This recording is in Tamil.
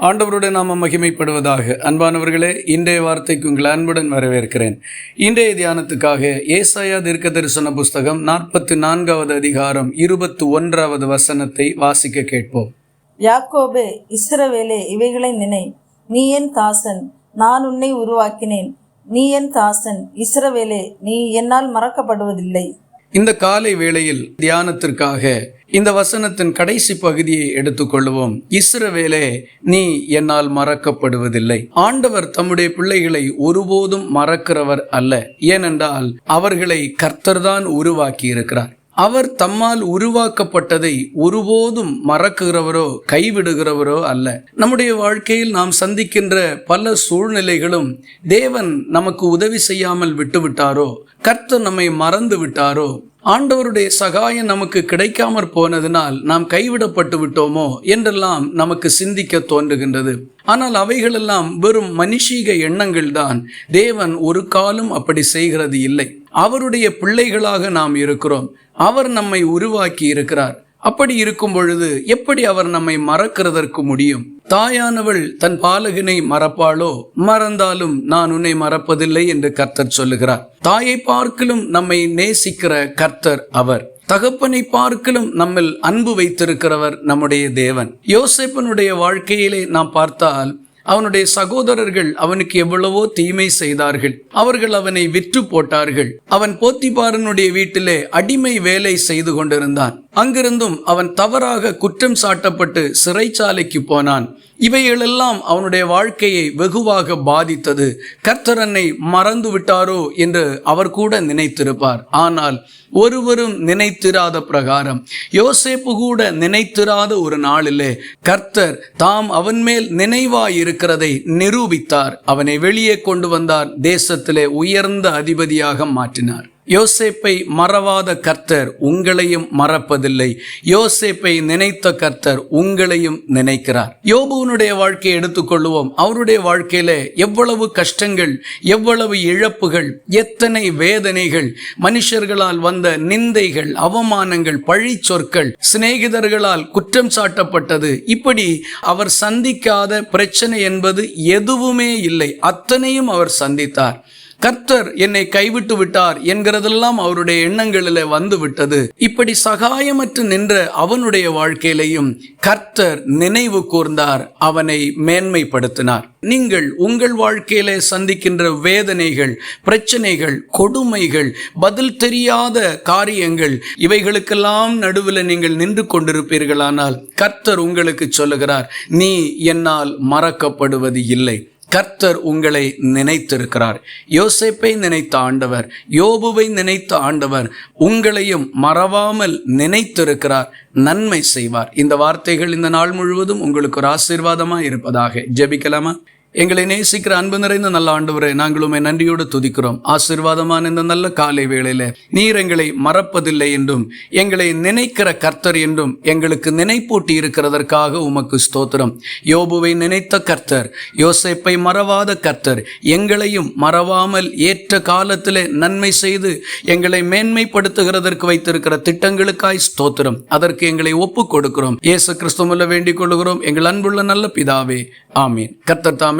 ஆண்டவருடைய நாம மகிமைப்படுவதாக. அன்பானவர்களே இன்றைய வார்த்தைக்கு உங்கள் அன்புடன் வரவேற்கிறேன். இன்றைய தியானத்துக்காக ஏசாயா தீர்க்க தரிசன புஸ்தகம் நாற்பத்தி நான்காவது அதிகாரம் இருபத்தி ஒன்றாவது வசனத்தை வாசிக்க கேட்போம். யாக்கோபு இஸ்ரவேலே இவைகளை நினை. நீ என் தாசன் நான் உன்னை உருவாக்கினேன். நீ என் தாசன் இஸ்ரவேலே நீ என்னால் மறக்கப்படுவதில்லை. இந்த காலை வேளையில் தியானத்திற்காக இந்த வசனத்தின் கடைசி பகுதியை எடுத்துக்கொள்வோம். இஸ்ரவேலே நீ என்னால் மறக்கப்படுவதில்லை. ஆண்டவர் தம்முடைய பிள்ளைகளை ஒருபோதும் மறக்கிறவர் அல்ல. ஏனென்றால் அவர்களை கர்த்தர்தான் உருவாக்கி இருக்கிறார் அவர் தம்மால் உருவாக்கப்பட்டதை ஒருபோதும் மறக்குகிறவரோ கைவிடுகிறவரோ அல்ல. நம்முடைய வாழ்க்கையில் நாம் சந்திக்கின்ற பல சூழ்நிலைகளும் தேவன் நமக்கு உதவி செய்யாமல் விட்டுவிட்டாரோ கர்த்தர் நம்மை மறந்து விட்டாரோ ஆண்டவருடைய சகாயம் நமக்கு கிடைக்காமற் போனதினால் நாம் கைவிடப்பட்டு விட்டோமோ என்றெல்லாம் நமக்கு சிந்திக்க தோன்றுகின்றது. ஆனால் அவைகளெல்லாம் வெறும் மனுஷீக எண்ணங்கள் தான் தேவன் ஒரு காலம் அப்படி செய்கிறது இல்லை. அவருடைய பிள்ளைகளாக நாம் இருக்கிறோம். அவர் நம்மை உருவாக்கி இருக்கிறார். அப்படி இருக்கும் பொழுது எப்படி அவர் நம்மை மறக்கிறதற்கு முடியும்? தாயானவள் தன் பாலகனை மறப்பாளோ? மறந்தாலும் நான் உன்னை மறப்பதில்லை என்று கர்த்தர் சொல்லுகிறார். தாயை பார்க்கலும் நம்மை நேசிக்கிற கர்த்தர் அவர். தகப்பனை பார்க்கலும் நம்மில் அன்பு வைத்திருக்கிறவர் நம்முடைய தேவன். யோசேப்பனுடைய வாழ்க்கையிலே நாம் பார்த்தால் அவனுடைய சகோதரர்கள் அவனுக்கு எவ்வளவோ தீமை செய்தார்கள். அவர்கள் அவனை விற்று போட்டார்கள். அவன் போத்திபாரனுடைய வீட்டிலே அடிமை வேலை செய்து கொண்டிருந்தான். அங்கிருந்தும் அவன் தவறாக குற்றம் சாட்டப்பட்டு சிறைச்சாலைக்கு போனான். இவைகளெல்லாம் அவனுடைய வாழ்க்கையை வெகுவாக பாதித்தது. கர்த்தரனை மறந்து விட்டாரோ என்று அவர் கூட நினைத்திருப்பார். ஆனால் ஒருவரும் நினைத்திராத பிரகாரம். யோசேப்பு கூட நினைத்திராத ஒரு நாளிலே கர்த்தர் தாம் அவன் மேல் நினைவாய் இருக்கிறதை நிரூபித்தார். அவனை வெளியே கொண்டு வந்தார். தேசத்திலே உயர்ந்த அதிபதியாக மாற்றினார். யோசேப்பை மறவாத கர்த்தர் உங்களையும் மறப்பதில்லை. யோசேப்பை நினைத்த கர்த்தர் உங்களையும் நினைக்கிறார். யோபுவனுடைய வாழ்க்கையை எடுத்துக்கொள்வோம் அவருடைய வாழ்க்கையில எவ்வளவு கஷ்டங்கள் எவ்வளவு இழப்புகள் எத்தனை வேதனைகள் மனுஷர்களால் வந்த நிந்தைகள் அவமானங்கள் பழி சொற்கள் சிநேகிதர்களால் குற்றம் சாட்டப்பட்டது. இப்படி அவர் சந்திக்காத பிரச்சனை என்பது எதுவுமே இல்லை. அத்தனையும் அவர் சந்தித்தார். கர்த்தர் என்னை கைவிட்டு விட்டார் என்கிறதெல்லாம் அவருடைய எண்ணங்களில் வந்து விட்டது இப்படி சகாயமற்று நின்ற அவனுடைய வாழ்க்கையிலையும் கர்த்தர் நினைவு கூர்ந்தார் அவனை மேன்மைப்படுத்தினார். நீங்கள் உங்கள் வாழ்க்கையில சந்திக்கின்ற வேதனைகள் பிரச்சனைகள் கொடுமைகள் பதில் தெரியாத காரியங்கள் இவைகளுக்கெல்லாம் நடுவில் நீங்கள் நின்று கொண்டிருப்பீர்களானால் கர்த்தர் உங்களுக்கு சொல்லுகிறார் நீ என்னால் மறக்கப்படுவது இல்லை. கர்த்தர் உங்களை நினைத்திருக்கிறார். யோசேப்பை நினைத்த ஆண்டவர் யோபுவை நினைத்த ஆண்டவர் உங்களையும் மறவாமல் நினைத்திருக்கிறார் நன்மை செய்வார். இந்த வார்த்தைகள் இந்த நாள் முழுவதும் உங்களுக்கு ஒரு ஆசீர்வாதமாக இருப்பதாக. ஜெபிக்கலாமா? எங்களை நேசிக்கிற அன்பு நிறைந்த நல்ல ஆண்டவரை நாங்கள் உண்மை நன்றியோடு துதிக்கிறோம். ஆசீர்வாதமான இந்த நல்ல காலை வேளையில நீர் எங்களை மறப்பதில்லை என்றும் எங்களை நினைக்கிற கர்த்தர் என்றும் எங்களுக்கு நினைப்பூட்டி இருக்கிறதற்காக உமக்கு ஸ்தோத்திரம். யோபுவை நினைத்த கர்த்தர் யோசேப்பை மறவாத கர்த்தர் எங்களையும் மறவாமல் ஏற்ற காலத்தில் நன்மை செய்து எங்களை மேன்மைப்படுத்துகிறதற்கு வைத்திருக்கிற திட்டங்களுக்காய் ஸ்தோத்திரம். அதற்கு எங்களை ஒப்புக் கொடுக்கிறோம். இயேசு கிறிஸ்துமல்ல வேண்டிக் கொள்கிறோம் எங்கள் அன்புள்ள நல்ல பிதாவே ஆமீன். கர்த்தர் தாமே